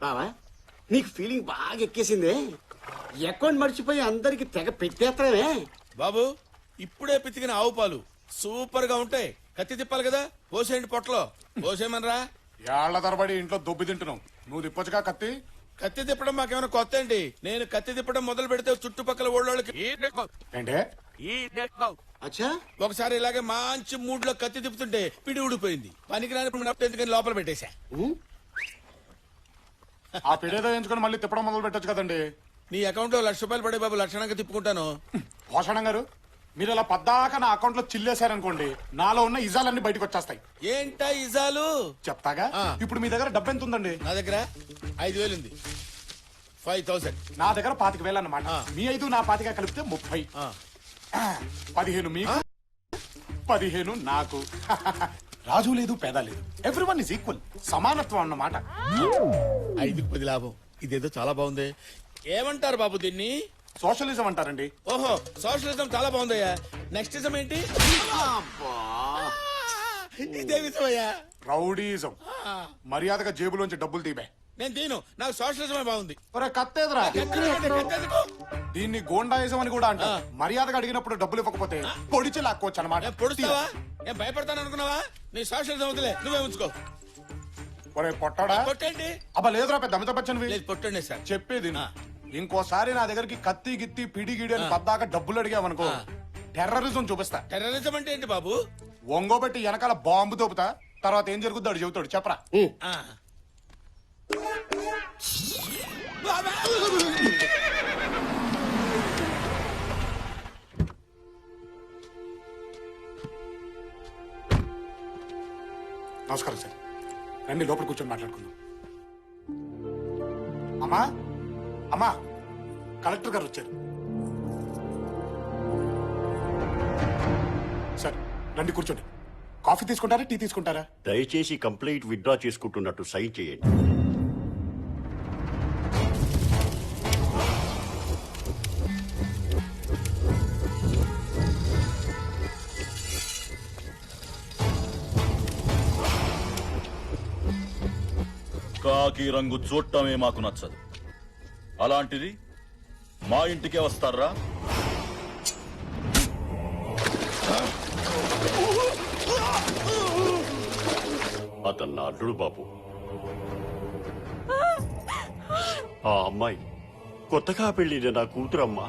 బావా నీకు ఫీలింగ్ బాగా ఎక్కేసిందే. అకౌంట్ మర్చిపోయి అందరికి తెగ పెట్టేస్తామే బాబు ఇప్పుడే పితికిన ఆవు పాలు సూపర్గా ఉంటాయి. కత్తి తిప్పాలి కదా? పోసేయండి పొట్టలో. పోసేయమనరా ఏళ్ళ తరబడి ఇంట్లో దొబ్బి తింటున్నావు నువ్వు తిప్పొచ్చుగా కత్తి? కత్తి తిప్పడం మాకేమైనా కొత్త అండి నేను కత్తి తిప్పడం మొదలు పెడితే చుట్టుపక్కల ఊళ్ళోళ్ళకి ఏంటే? అచ్చా? ఒకసారి ఇలాగే మంచి మూడ్లో కత్తి తిప్పుతుంటే పిడి ఊడిపోయింది. పనికి రాని ఎందుకని లోపల పెట్టేశా? ఆ పిడేదో ఎంచుకొని మళ్ళీ తిప్పడం మొదలు పెట్టొచ్చు కదండి. నీ అకౌంట్లో లక్ష రూపాయలు పడే బాబు లక్షణంగా తిప్పుకుంటాను. భూషణం గారు మీరు ఇలా పద్దాక నా అకౌంట్లో చిల్లేశారనుకోండి నాలో ఉన్న ఇజాలన్నీ బయటకు వచ్చేస్తాయి. ఏంటా ఇజాలు? చెప్తాగా? ఆ. ఇప్పుడు మీ దగ్గర డబ్బు ఎంత ఉందండి నా దగ్గర ఐదు వేలు ఉంది. ఫైవ్ థౌసండ్ నా దగ్గర పాతిక వేలు అన్నమాట. ఆ. మీ ఐదు నా పాతిక కలిపితే ముప్పై. పదిహేను మీకు పదిహేను నాకు. రాజు లేదు పేద లేదు. ఎవ్రీ వన్ ఇస్ ఈక్వల్ సమానత్వం అన్నమాట ఐదుకి పది లాభం. ఇదేదో చాలా బాగుంది. ఏమంటారు బాబు దీన్ని? సోషలిజం అంటారండి. ఓహో సోషలిజం చాలా బాగుందయ్యా. నెక్స్ట్ ఇజం ఏంటి. ఇదే విధమయ్యా రౌడీజం. మర్యాదగా జేబులోంచి డబ్బులు తీపే నేను తీను నాకు సోషలిజమే బాగుంది. కత్తేదరా? దీన్ని గోండాయిజం అని కూడా అంటారు ఆ. మర్యాదగా అడిగినప్పుడు డబ్బులు ఇవ్వకపోతే పొడిచి లాక్కోవచ్చు అనమాట పొడుస్తావా? ఏం భయపడతాను అనుకున్నావా? నీ సోషలిజం వదిలే. నువ్వే ఉంచుకో. ఒరే పొట్టాడా? కొట్టండి అబ్బా లేదురా పెద్ద అమితాబ్ బచ్చన్వి. లేదు కొట్టండి సార్. చెప్పేది. ఇంకోసారి నా దగ్గరికి కత్తి గిత్తి పిడి గిడి అని. పద్దాక డబ్బులు అడిగావనుకో. టెర్రరిజం చూపిస్తా. టెర్రరిజం అంటే ఏంటి బాబు? ఒంగోబెట్టి వెనకాల బాంబు తోపుతా తర్వాత ఏం జరుగుద్దో అడు చెబుతాడు. చెప్పరా! నమస్కారం సార్. రండి లోపల కూర్చొని మాట్లాడుకుందాం. అమ్మా అమ్మా కలెక్టర్ గారు వచ్చారు. సార్ రండి కూర్చోండి. కాఫీ తీసుకుంటారా టీ తీసుకుంటారా? దయచేసి కంప్లైంట్ విత్డ్రా చేసుకుంటున్నట్టు సైన్ చేయండి. కాకి రంగు చూడటమే మాకు నచ్చదు. అలాంటిది మా ఇంటికే వస్తారా? అతను నా అల్లుడు బాబు. ఆ అమ్మాయి కొత్తగా పెళ్ళిన నా కూతురమ్మ.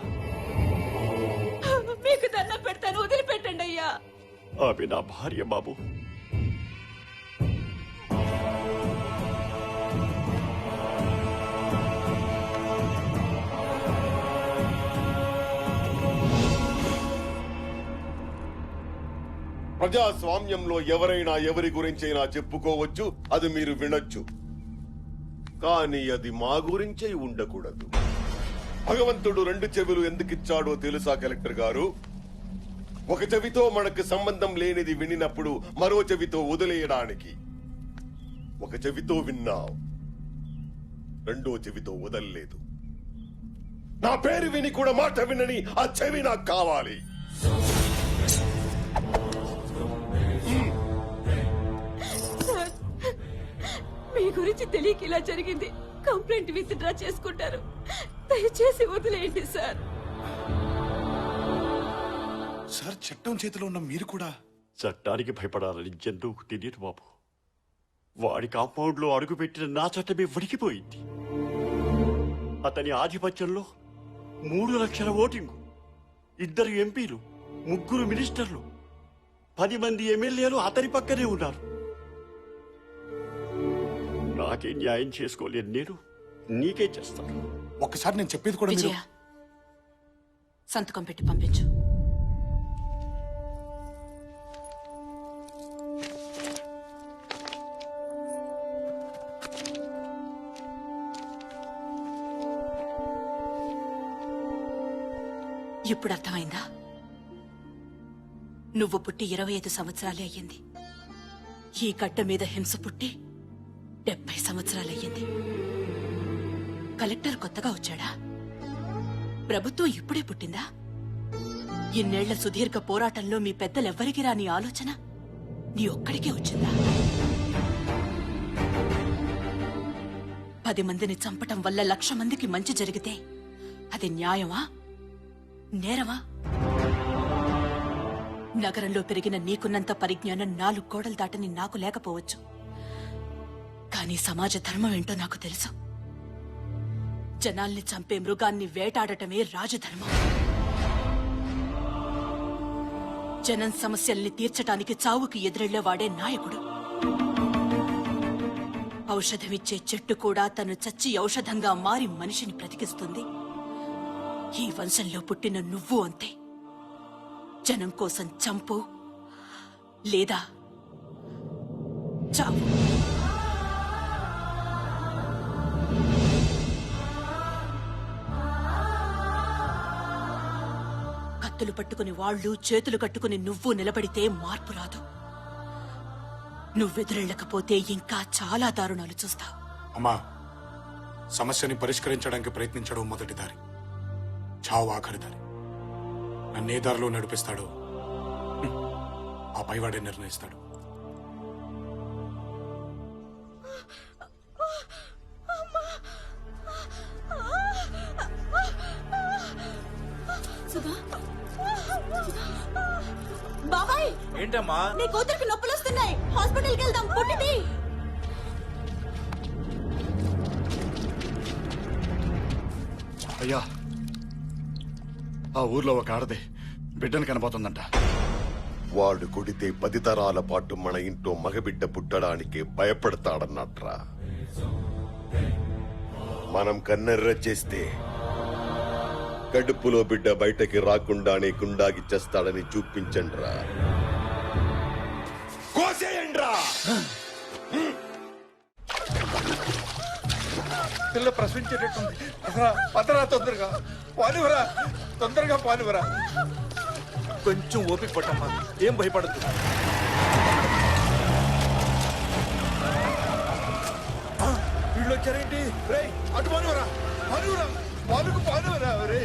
మీకు దండం పెడతాను వదిలిపెట్టండి అయ్యా. ఆమె నా భార్య బాబు. ప్రజాస్వామ్యంలో ఎవరైనా ఎవరి గురించైనా చెప్పుకోవచ్చు అది మీరు వినొచ్చు. కానీ అది మా గురించే ఉండకూడదు. భగవంతుడు రెండు చెవులు ఎందుకిచ్చాడో తెలుసా కలెక్టర్ గారు? ఒక చెవితో మనకు సంబంధం లేనిది వినినప్పుడు మరో చెవితో వదిలేయడానికి. ఒక చెవితో విన్నావు రెండో చెవితో వదల్లేదు. నా పేరు విని కూడా మాట వినని ఆ చెవి నాకు కావాలి. గురించి తెలియక ఇలా జరిగింది. కంప్లైంట్ విత్ డ్రా చేసుకుంటారు. దయచేసి వదిలేయండి సార్. సార్ చట్టం చేతిలో ఉన్న మీరు కూడా. చట్టానికి భయపడాలని జంతువుకు తెలియదు బాబు. వాడి కాంపౌండ్లో అడుగుపెట్టిన నా చట్టమే వణికిపోయింది. అతని ఆధిపత్యంలో మూడు లక్షల ఓటింగు ఇద్దరు ఎంపీలు ముగ్గురు మినిస్టర్లు పది మంది ఎమ్మెల్యేలు అతని పక్కనే ఉన్నారు. నాకే న్యాయం చేసుకోలేను నేను నీకే చేస్తాను ఒక్కసారి నేను చెప్పేది కూడా మీరు విజయ సంతకం పెట్టి పంపించు. ఇప్పుడు అర్థమైందా? నువ్వు పుట్టి ఇరవై ఐదు సంవత్సరాలే అయ్యింది. ఈ గడ్డ మీద హింస పుట్టి డెబ్బై సంవత్సరాలయ్యింది. కలెక్టర్ కొత్తగా వచ్చాడా? ప్రభుత్వం ఇప్పుడే పుట్టిందా? ఇన్నేళ్ళ సుదీర్ఘ పోరాటంలో మీ పెద్దలెవ్వరికి రాని ఆలోచన నీ ఒక్కడికే వచ్చిందా? పది మందిని చంపటం వల్ల లక్ష మందికి మంచి జరిగితే అది న్యాయమా? నేరమా? నగరంలో పెరిగిన నీకున్నంత పరిజ్ఞానం నాలుగు గోడలు దాటని నాకు లేకపోవచ్చు. కానీ సమాజ ధర్మం ఏంటో నాకు తెలుసు. జనాల్ని చంపే మృగాన్ని వేటాడటమే రాజధర్మం. జనం సమస్యల్ని తీర్చటానికి చావుకి ఎదురెళ్ళేవాడే నాయకుడు. ఔషధమిచ్చే చెట్టు కూడా తను చచ్చి ఔషధంగా మారి మనిషిని బ్రతికిస్తుంది. ఈ వంశంలో పుట్టిన నువ్వు అంతే. జనం కోసం చంపు లేదా చావు. కత్తులు పట్టుకుని వాళ్ళు చేతులు కట్టుకుని నువ్వు నిలబడితే మార్పు రాదు. నువ్వెదురెళ్ళకపోతే ఇంకా చాలా దారుణాలు చూస్తావు. అమ్మా సమస్యని పరిష్కరించడానికి ప్రయత్నించడం మొదటి దారి. చావు ఆఖరి దారి. నన్నే దారిలో నడిపిస్తాడో ఆ పైవాడే నిర్ణయిస్తాడు. ఏంటమ్మా? నీ కూతురికి నొప్పులు వస్తున్నాయి. హాస్పిటల్కి వెళ్దాం. పుట్టిది అయ్యా ఆ ఊర్లో ఒక ఆడది బిడ్డను కనబోతుందంట. వాడు కొడితే పది తరాల పాటు మన ఇంట్లో మగబిడ్డ పుట్టడానికి భయపడతాడన్నట్రా. మనం కన్నెర్ర చేస్తే కడుపులో బిడ్డ బయటకి రాకుండానే గుండాగిచ్చేస్తాడని చూపించండ్రా. పిల్ల ప్రశ్నించేటట్టుంది. పదరా తొందరగా. పానివరా తొందరగా పానివరా కొంచెం ఓపిక పట్టమ్మా. ఏం భయపడద్దు. వీళ్ళు వచ్చారేంటి? రే అటు పానివరా పానివరా పాలుకు పానివరా రే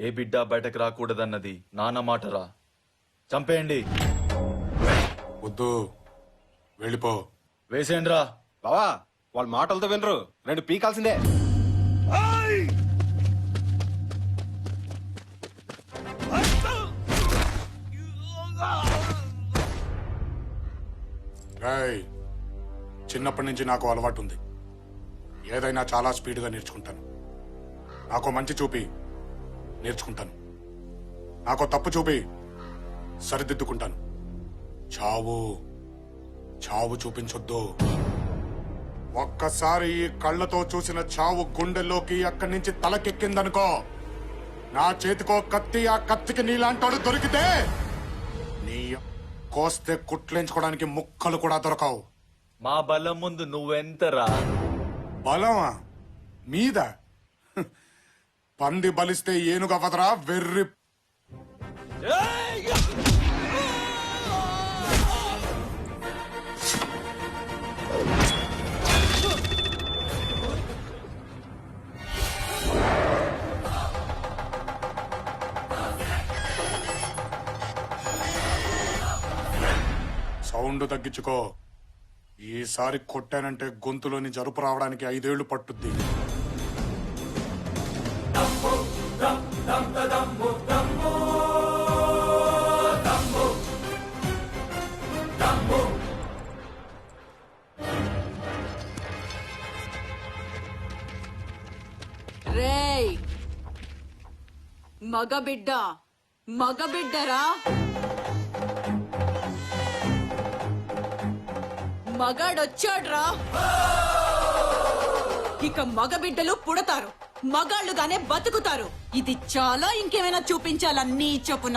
ఏ బిడ్డ బయటకు రాకూడదన్నది నాన్న మాటరా చంపేయండి. వద్దు. వెళ్ళిపో. వేసేయండిరా బావా వాళ్ళ మాటలతో వినరు. రెండు పీకాల్సిందే. రాయ్ చిన్నప్పటి నుంచి నాకు అలవాటు ఉంది. ఏదైనా చాలా స్పీడ్గా నేర్చుకుంటాను. నాకు మంచి చూపి నేర్చుకుంటాను. నాకు తప్పు చూపి సరిదిద్దుకుంటాను. చావు చావు చూపించొద్దు. ఒక్కసారి ఈ కళ్ళతో చూసిన చావు గుండెల్లోకి అక్కడి నుంచి తలకెక్కిందనుకో నా చేతికో కత్తి ఆ కత్తికి నీలాంటోడు దొరికితే నీ కోస్తే కుట్లేంచుకోవడానికి ముక్కలు కూడా దొరకవు. మా బలం ముందు నువ్వెంతరా? బలమా? మీద? పంది బలిస్తే ఏనుగవదరా వెర్రి సౌండ్ తగ్గించుకో. ఈసారి కొట్టానంటే గొంతులోని జరుపు రావడానికి ఐదేళ్ళు పట్టుద్ది. రేయ్ మగబిడ్డ మగబిడ్డరా? మగాడొచ్చాడ్రా. ఇక మగబిడ్డలు పుడతారు. మగాళ్ళుగానే బతుకుతారు. ఇది చాలా ఇంకేమైనా చూపించాలా నీ చెప్పు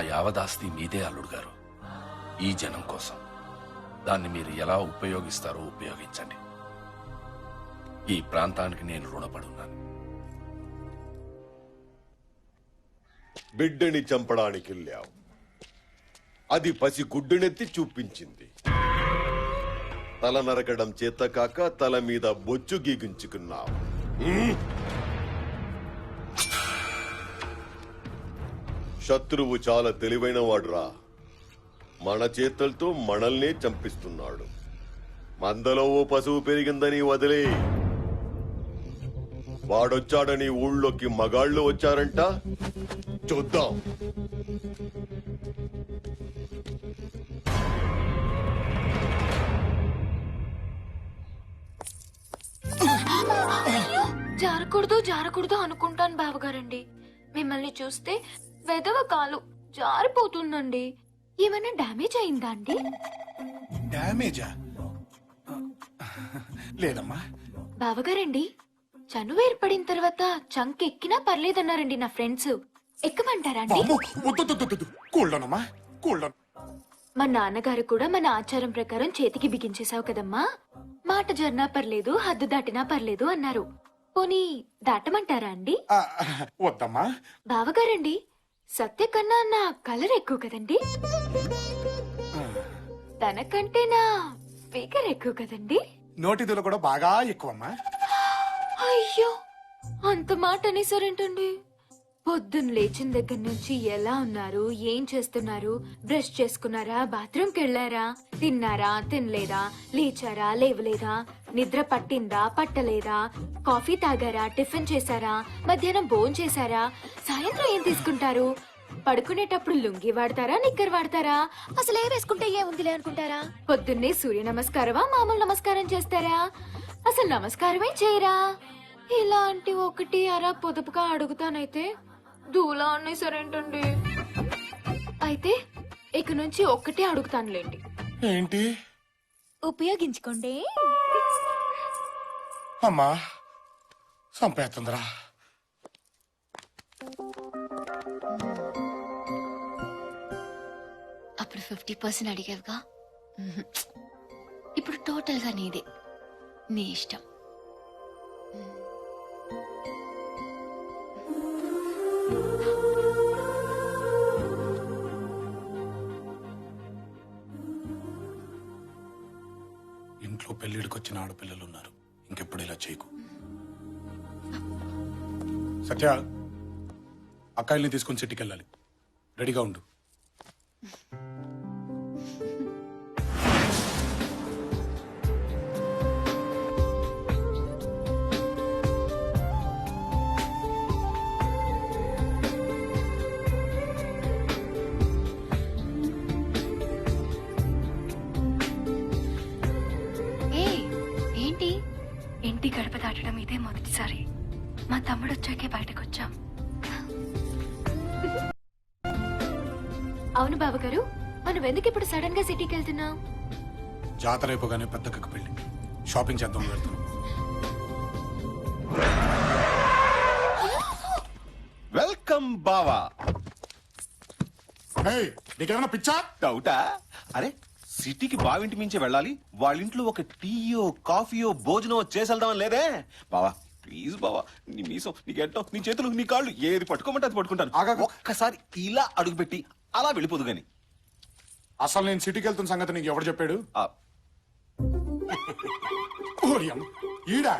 యావదాస్తి మీదే అల్లుడు గారు. ఈ జనం కోసం. దాన్ని మీరు ఎలా ఉపయోగిస్తారో ఉపయోగించండి. ఈ ప్రాంతానికి నేను రుణపడున్నాను. బిడ్డని చంపడానికి వెళ్ళావు. అది పసి గుడ్డునెత్తి చూపించింది. తల నరకడం చేత కాక తల మీద బొచ్చు గీగించుకున్నావు. శత్రువు చాలా తెలివైన వాడురా మన చేతులతో మనల్నే చంపిస్తున్నాడు. మందలో ఓ పశువు పెరిగిందని వదిలే. వాడొచ్చాడని ఊళ్ళోకి మగాళ్ళు వచ్చారంట. చూద్దాం. జారకూడదు జారకూడదు అనుకుంటాను బావగారండి. మిమ్మల్ని చూస్తే వెదవ కాలు జారిపోతుందండి. ఏమైనా డ్యామేజ్ అయిందా అండి? డ్యామేజా? లేదమ్మా. బావగారండి చనువు ఏర్పడిన తర్వాత చంక్ ఎక్కినా పర్లేదన్నారండి నా ఫ్రెండ్స్. ఎక్కమంటారా అండి? కూల్డనమ్మా కూల్డన్. మా నాన్నగారు కూడా మన ఆచారం ప్రకారం చేతికి బిగించేశావు కదమ్మా. మాట జర్నా పర్లేదు హద్దు దాటినా పర్లేదు అన్నారు. పోనీ దాటమంటారా అండి? వద్దమ్మా. బావగారండి సత్య కన్నా నా కలర్ ఎక్కువ కదండి? తనకంటే నా ఫిగర్ ఎక్కువ కదండి? నోటిదులు కూడా బాగా ఎక్కువమ్మా. అయ్యో అంత మాట అనేసారేంటండి? పొద్దున్న లేచిన దగ్గర నుంచి ఎలా ఉన్నారు? ఏం చేస్తున్నారు? బ్రష్ చేసుకున్నారా? బాత్రూమ్కి వెళ్ళారా? తిన్నారా? తినలేదా? లేచారా? లేవలేదా? నిద్ర పట్టిందా? పట్టలేదా? కాఫీ తాగారా? టిఫిన్ చేశారా? మధ్యాహ్నం భోజనం చేశారా? సాయంత్రం ఏం తీసుకుంటారు? పడుకునేటప్పుడు లుంగి వాడతారా? నిక్కర్ వాడతారా? అసలు ఏ వేసుకుంటే ఏముందిలే అనుకుంటారా? పొద్దున్నే సూర్య నమస్కారమా? మామూలు నమస్కారం చేస్తారా? అసలు నమస్కారమే చేయరా? ఇలాంటి ఒకటి అరా పొదుపుగా అడుగుతానైతే. దూలా అనేసరేంటండి అయితే ఇక నుంచి ఒక్కటే అడుగుతానులేండి. ఏంటి? ఉపయోగించుకోండి. అమ్మా సంపేస్తుందిరా. అప్పుడు ఫిఫ్టీ పర్సెంట్ అడిగావుగా. ఇప్పుడు టోటల్గా నీదే. నీ ఇష్టం. పెళ్ళిడికి ఆడపిల్లలు ఉన్నారు. ఇంకెప్పుడు ఇలా చేయకు. సత్య అక్కాయిల్ని తీసుకొని సిటీకి వెళ్ళాలి రెడీగా ఉండు. సారీ మా తమ్ముడు వచ్చాకే బయటకు వచ్చాం అవును బావగారు మనం ఎందుకు ఇప్పుడు సడన్గా సిటీకి వెళ్తున్నాం జాతర అయిపోగానే పెద్దక్కకి పెళ్ళి షాపింగ్ చేద్దాం వెళ్తున్నాం. వెల్కమ్ బావా. నీకేమైనా పిచ్చా? డౌటా? అరే సిటీకి బావింటి మించి వెళ్ళాలి? వాళ్ళ ఇంట్లో ఒక టీయో కాఫీయో భోజనం చేసి వెళ్దామని లేదే? బావా ప్లీజ్ బావా నీ మీసం నీ గెట్టం నీ చేతులు నీ కాళ్ళు ఏది పట్టుకోమంటే అది పట్టుకుంటాను. ఒక్కసారి ఇలా అడుగుపెట్టి అలా వెళ్ళిపోదు గాని. అసలు నేను సిటీకి వెళ్తున్న సంగతి నీకు ఎవరు చెప్పాడు? ఈడా?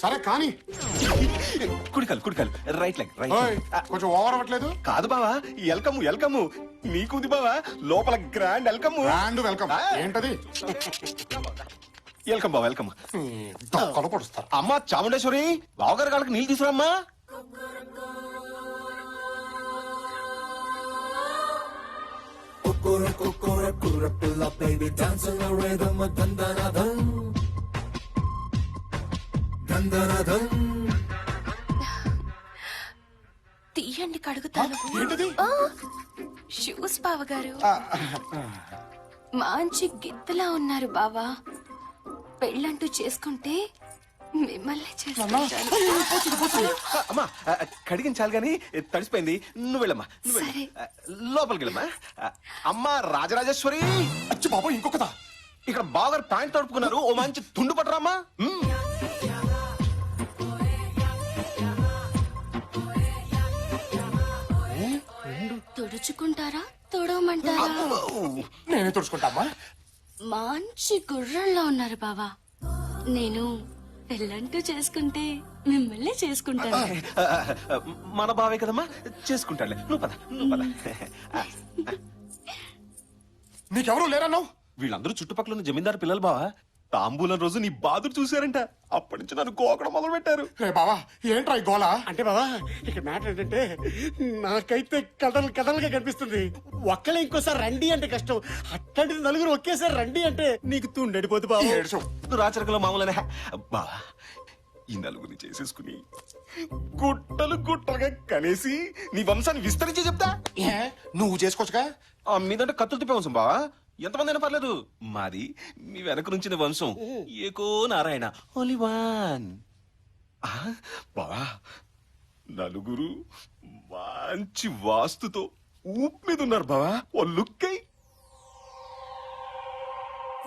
సరే కానీ కుడికాలు కుడికాలు. రైట్ లెగ్ రైట్ ఓయ్, కొంచెం ఓవర్ అవ్వట్లేదు? కాదు బావా ఎల్కమ్ ఎల్కమ్. నీకుంది బావా లోపల గ్రాండ్ వెల్కమ్ గ్రాండ్ వెల్కమ్. ఏంటది? వెల్కమ్ బావా వెల్కమ్ దొక్కలు పొడుస్తారు. అమ్మా చాముండేశ్వరి బావగారి కాళ్ళకి నీళ్ళు తీసుకురమ్మా. తీయండి కడుగుతాను. ఏంటది? షూస్ బావగారు మంచి గిత్తలా ఉన్నారు బావా. పెళ్ళంటూ చేసుకుంటే మిమ్మల్ని అమ్మా కడిగించాలి గాని తడిసిపోయింది. నువ్వు వెళ్ళమ్మా నువ్వు లోపలికి వెళ్ళమ్మా. అమ్మా రాజరాజేశ్వరి. అచ్చి బాబు ఇంకొకదా? ఇక్కడ బాగా ప్యాంట్ తడుపుకున్నారు. ఓ మంచి తుండు పట్టరామ్మా తుడుచుకుంటారా? తుడవమంటారా? నేనే తుడుచుకుంటామా మంచి గుర్రంలో ఉన్నారు బావా. నేను పెళ్ళంటూ చేసుకుంటే మిమ్మల్ని చేసుకుంటాను. మన బావే కదమ్మా? చేసుకుంటాడులే. నువ్వు పద నువ్వు పద. నీకెవరు లేరన్నావు? వీళ్ళందరూ చుట్టుపక్కల ఉన్న జమీందారు పిల్లలు బావా. తాంబూలం రోజు నీ బాధలు చూశారంట. అప్పటి నుంచి నన్ను గోకడం మొదలు పెట్టారు రే బావా ఏంట్రా ఈ గోల? అంటే బాబా ఇక్కడ మ్యాటర్ ఏంటంటే నాకైతే కథలు కథలుగా కనిపిస్తుంది. ఒక్కలే ఇంకోసారి రండి అంటే కష్టం. అట్లాంటిది నలుగురు ఒకేసారి రండి అంటే నీకు తుండడిపోతు బాబు ఏడ్చు రాచరికలో మామూలనే. బావా ఈ నలుగురిని చేసేసుకుని గుట్టలు గుట్టలుగా కనేసి నీ వంశాన్ని విస్తరించి చెప్తా. ఏ నువ్వు చేసుకోవచ్చుగా? ఆ మీదంటే కత్తులు తిప్పే వంశం బావా. ఎంతమంది అయినా పర్లేదు. మాది మీ వెనక నుంచిన వంశం. ఏకో నారాయణ. ఓన్లీ వన్ బావా. నలుగురు మంచి వాస్తుతో ఊపు మీద ఉన్నారు బావా. ఓ లుక్ అయి